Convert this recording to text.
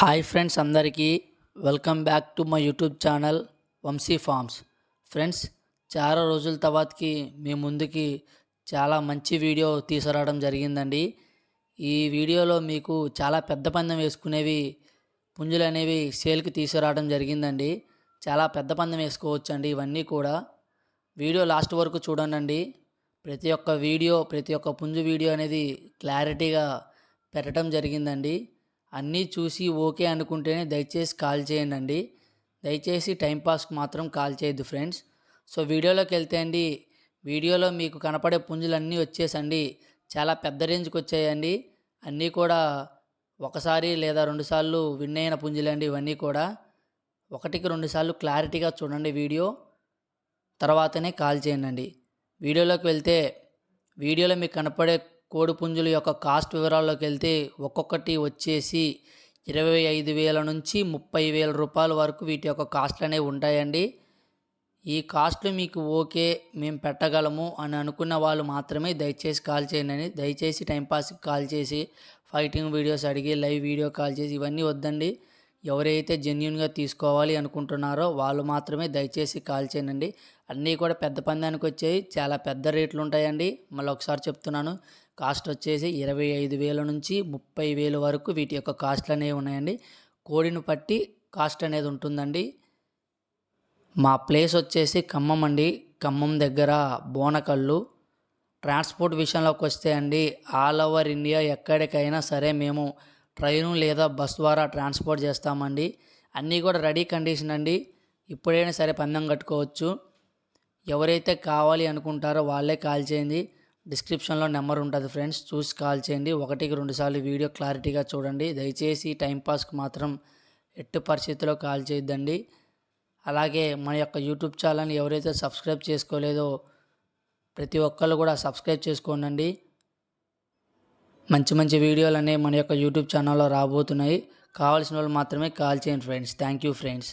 Hi friends అందరికీ welcome back to my YouTube channel Vamshi farms. Friends చాలా రోజుల తర్వాతకి మీ ముందుకి చాలా మంచి వీడియో తీసుకురావడం జరిగిందండి. ఈ వీడియోలో మీకు చాలా పెద్ద పందెం వేసుకునేవి పుంజులు అనేవి సేల్కి తీసుకురావడం జరిగిందండి. చాలా పెద్ద పందెం వేసుకోవచ్చు అండి ఇవన్నీ కూడా. వీడియో లాస్ట్ వరకు చూడండి ప్రతి ఒక్క వీడియో ప్రతి ఒక్క పుంజు వీడియో అనేది క్లారిటీగా పెట్టడం జరిగిందండి. అన్నీ చూసి ఓకే అనుకుంటేనే దయచేసి కాల్ చేయండి అండి దయచేసి టైంపాస్కి మాత్రం కాల్ చేయొద్దు ఫ్రెండ్స్. సో వీడియోలోకి వెళ్తే అండి వీడియోలో మీకు కనపడే పుంజులన్నీ వచ్చేసండి. చాలా పెద్ద రేంజ్కి వచ్చాయండి. అన్నీ కూడా ఒకసారి లేదా రెండుసార్లు విన్ అయిన పుంజులండి ఇవన్నీ కూడా. ఒకటికి రెండుసార్లు క్లారిటీగా చూడండి వీడియో. తర్వాతనే కాల్ చేయండి వీడియోలోకి వెళ్తే వీడియోలో మీకు కనపడే కోడిపుంజుల యొక్క కాస్ట్ వివరాల్లోకి వెళ్తే ఒక్కొక్కటి వచ్చేసి ఇరవై ఐదు వేల నుంచి ముప్పై వేల రూపాయల వరకు వీటి యొక్క కాస్ట్లు అనేవి ఉంటాయండి. ఈ కాస్ట్లు మీకు ఓకే మేము పెట్టగలము అని అనుకున్న వాళ్ళు మాత్రమే దయచేసి కాల్ చేయండి అని. దయచేసి టైంపాస్కి కాల్ చేసి ఫైటింగ్ వీడియోస్ అడిగి లైవ్ వీడియో కాల్ చేసి ఇవన్నీ వద్దండి. ఎవరైతే జెన్యున్గా తీసుకోవాలి అనుకుంటున్నారో వాళ్ళు మాత్రమే దయచేసి కాల్ చేయండి. అన్నీ కూడా పెద్ద పందానికి వచ్చాయి చాలా పెద్ద రేట్లు ఉంటాయండి. మళ్ళీ ఒకసారి చెప్తున్నాను. కాస్ట్ వచ్చేసి ఇరవై ఐదు వేల నుంచి ముప్పై వేలు వరకు వీటి యొక్క కాస్ట్లు అనేవి ఉన్నాయండి. కోడిని బట్టి కాస్ట్ అనేది ఉంటుందండి. మా ప్లేస్ వచ్చేసి ఖమ్మం అండి. ఖమ్మం దగ్గర బోనకల్లు. ట్రాన్స్పోర్ట్ విషయంలోకి వస్తే అండి ఆల్ ఓవర్ ఇండియా ఎక్కడికైనా సరే మేము ట్రైను లేదా బస్ ద్వారా ట్రాన్స్పోర్ట్ చేస్తామండి. అన్నీ కూడా రెడీ కండిషన్ అండి. ఇప్పుడైనా సరే పందెం కట్టుకోవచ్చు. ఎవరైతే కావాలి అనుకుంటారో వాళ్ళే కాల్ చేయండి. డిస్క్రిప్షన్లో నెంబర్ ఉంటుంది ఫ్రెండ్స్. చూసి కాల్ చేయండి. ఒకటికి రెండుసార్లు వీడియో క్లారిటీగా చూడండి. దయచేసి టైంపాస్కి మాత్రం ఎట్టి పరిస్థితిలో కాల్ చేయొద్దండి. అలాగే మన యొక్క యూట్యూబ్ ఛానల్ని ఎవరైతే సబ్స్క్రైబ్ చేసుకోలేదో ప్రతి ఒక్కళ్ళు కూడా సబ్స్క్రైబ్ చేసుకోండి మంచి మంచి వీడియోలు అనేవి మన యొక్క యూట్యూబ్ ఛానల్లో రాబోతున్నాయి. కావాల్సిన వాళ్ళు మాత్రమే కాల్ చేయండి ఫ్రెండ్స్. Thank you friends.